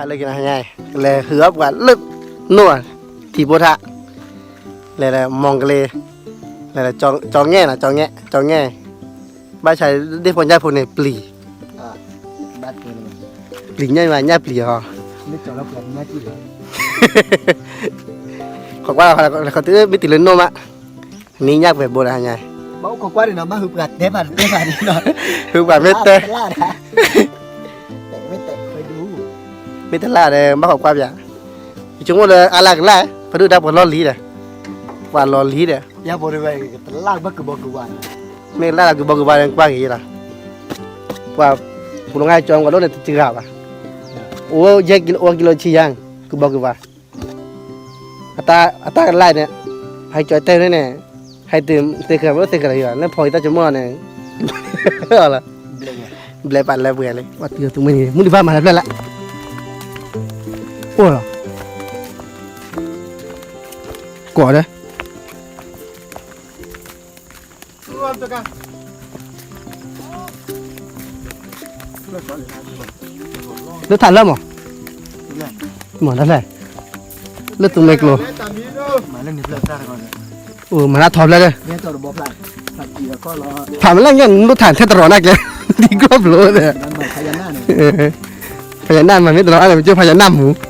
hạt lagi nah nyai le hớp gạt lực nua thì bố thạ le le mong le le le cho cho nghe là cho nghe cho nghe ba chạy đi phong nhai phong này pli บัดเกิน pli nhai mà nhai pli hò นึกจอแล้วแบบน่ากินเลยเขาว่าเขาเขาตื้อไม่ติดเลยนมอะนี่ยากแบบโบราณไงเบ้าของกว่าเดี๋ยวมาฮึบกัดเด้บัดเด้บัดนี่เนาะคือแบบไม่เตะ ม่เตะล่าเลยมาขอบความอย่าง chúng tôi là à là cái này phải đưa đáp vào lo lý này và lo lý này อย่าบริเวณตลาดบักกบอกกว่าไม่ล่าคือบอกว่าเป็นกว้างอย่างนี้ล่ะว่าผู้ลงง่ายจองกับรถเนี่ยจืดหรอปะโอ้ยกินโอ้กิโลชียัง คือบอกว่าอัตราอัตรากันไล่เนี่ยให้จอยเต้นเนี่ยให้ตื่นตื่นขึ้นรถตื่นขึ้นอะไรอยู่แล้วพออีตาจะมั่วเนี่ยอะไรเบลง Beli pandai boleh le. Waktu tu meni. Mun di mana bela. Oh. Ko ada. Lu thả lâm à? Mà nó này. Lu tung mấy kilo. มาเล่นนี่เพื่อนซาก่อน Ừ mà nó thọp lên đây. เนี่ยตัวระบบหลักสักทีแล้วก็รอ Thả lên nhân lu thả thế tao nè kìa. Đi góp lỗ nè. นั่นหมายพญานาคเนี่ยพญานาคมันไม่ตลอดอะไรมันชื่อพญานาคหมูก็เลยเนี่ยมือเลยก็พญานาคแต่พญานาคไม่เลยว่าเลยว่ามึงบ้างแต่ทีนั้นทีเดียวจีเดียวโดนโดนพญานาคมัดเกล็ดสมมติแล้วก็พญานาคพลาดพลาดแล้วไม่นานคงไม่มานะต่อไม่บ่อยพญานาคบนเจอเรารีบเรามามาโยบเล็กหาชอหาสตรีเนี่ยหาเสือยาเมลผ่านได้บากเลยเต้สีน่ะม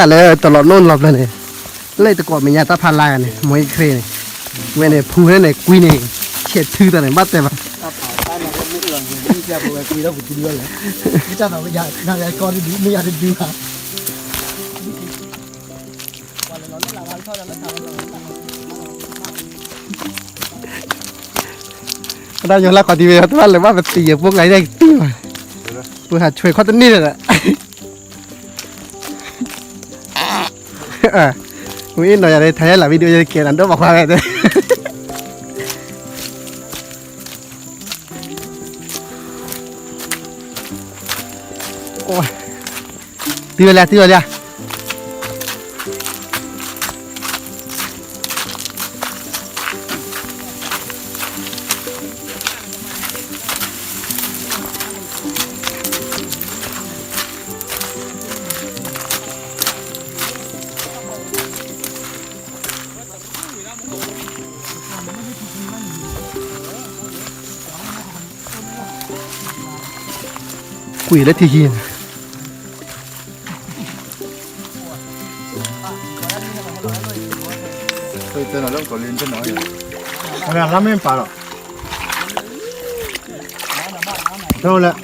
กันเลยตลอดนู่นรอบเลยเนี่ยเลยตะกอดมียาตาพันลายเนี่ยมวยเครเนี่ยเว้ยเนี่ยพูเนี่ยกุยเนี่ยเฉียดชื่อแต่ไหนบ้าแต่บ้าถ้าผ่านใต้มาก็ไม่เอื่อยไม่จะบอกว่าคุยแล้วผมจะดือนเลยไม่จ้าเราอยากนางยายกรดีไม่อยากดูครับ เราอยู่แล้วก่อนทีวีเขาว่าเลยว่าแบบตีพวกไหนได้ตีมาเพื่อหาช่วยเขาตัวนี้เลยแหละเออวิ่งหน่อยอะไรถ่ายหลังวิดีโอจะเกียร์อันโดบอกว่าไงเนี่ยโอ้ยตีไปแล้วตีไปแล้ว Quỷ thì gì Tôi tên là lúc có lên cho nói Nó là lắm em phải rồi Đâu là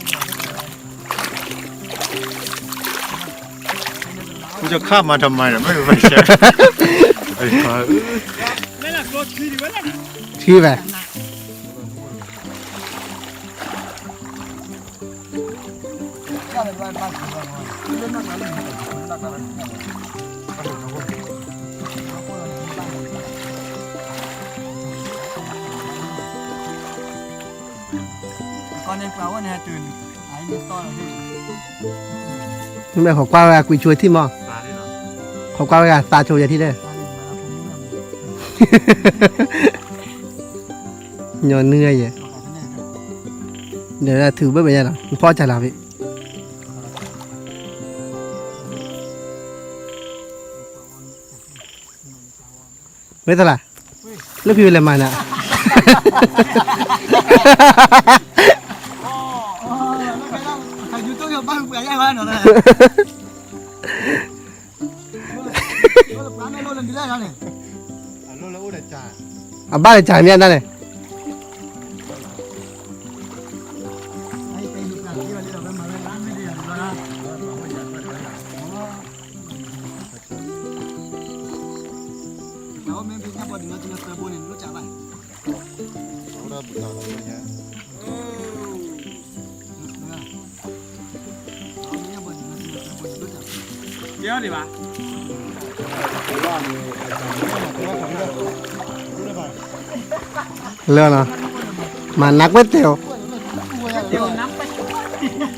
Tôi cho khắp mà thầm mày là mấy người vậy chứ Khi về าทำไมเนี่ยไม่รู้ไปเช็คไอ้ฟ้าชื่อแบบก่อนในเปล่าว่าเนี่ยตื่นไอ้นี่ต้อนที่นี่แม่ขอกว้าเวลาคุยช่วยที่มอขอกว้าเวลาตาโชว์อยาที่ได้ยอนเนื้อเยอะเดี๋ยวถือเบื่อไปยังหรอพ่อจะหลับอีกไม่ตลาดแล้วพี่เป็นอะไรมาเนี่ย ใครอยู่ต้องอยู่บ้านเปลี่ยน ดียวดิวะเรื่องเนาะมานักก๋วยเตี๋ยวเดี๋ยวน้ำไป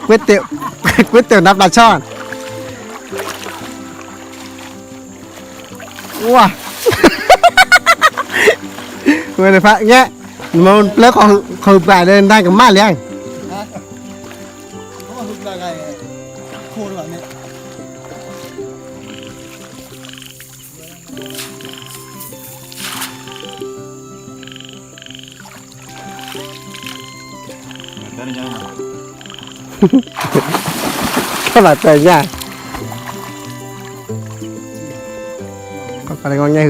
ก๋วยเตี๋ยวก๋วยเตี๋ยวนับปลาช่อนว้าเมื่อไหร่พระเงี้ยมันแล้วเขาเขาไปเดินได้กับมาเลี้ย เหมือนกันยังไงแค่บาดใจง่ายก็อะไรก็ง่าย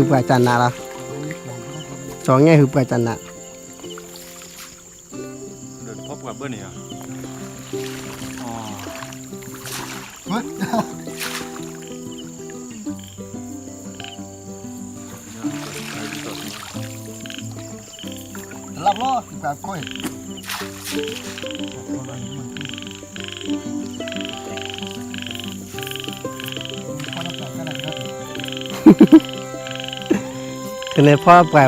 คือปลาจันนาละสองง่ายคือปลาจันนาเดินพบกับเบิ้ลนี่อะอ๋อ Lap lo, kita koi. Kau nak belakang nak คือในพ่อปล่อย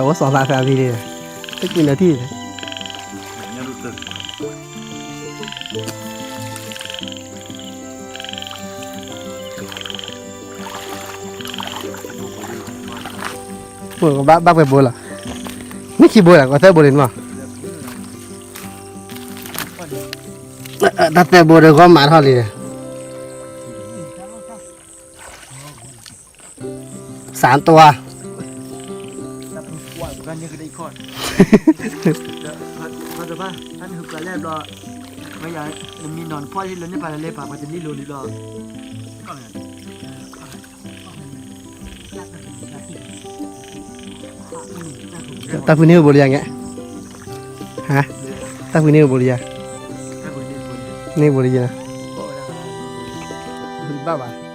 โตัดแต่โบได้ความหมายเท่าเลยสามตัวกันยังคือได้คอดเขาจะว่าท่านคือกระแลบรอไม่อยากมันนอนพ่อที่ล้นในปลาเลปากมันจะนี่รูนี่รอก็เลยตาพื้นนี่บริยังไงฮะตาพื้นนี่บริยัง นะ Oh dah. บ้าบ้า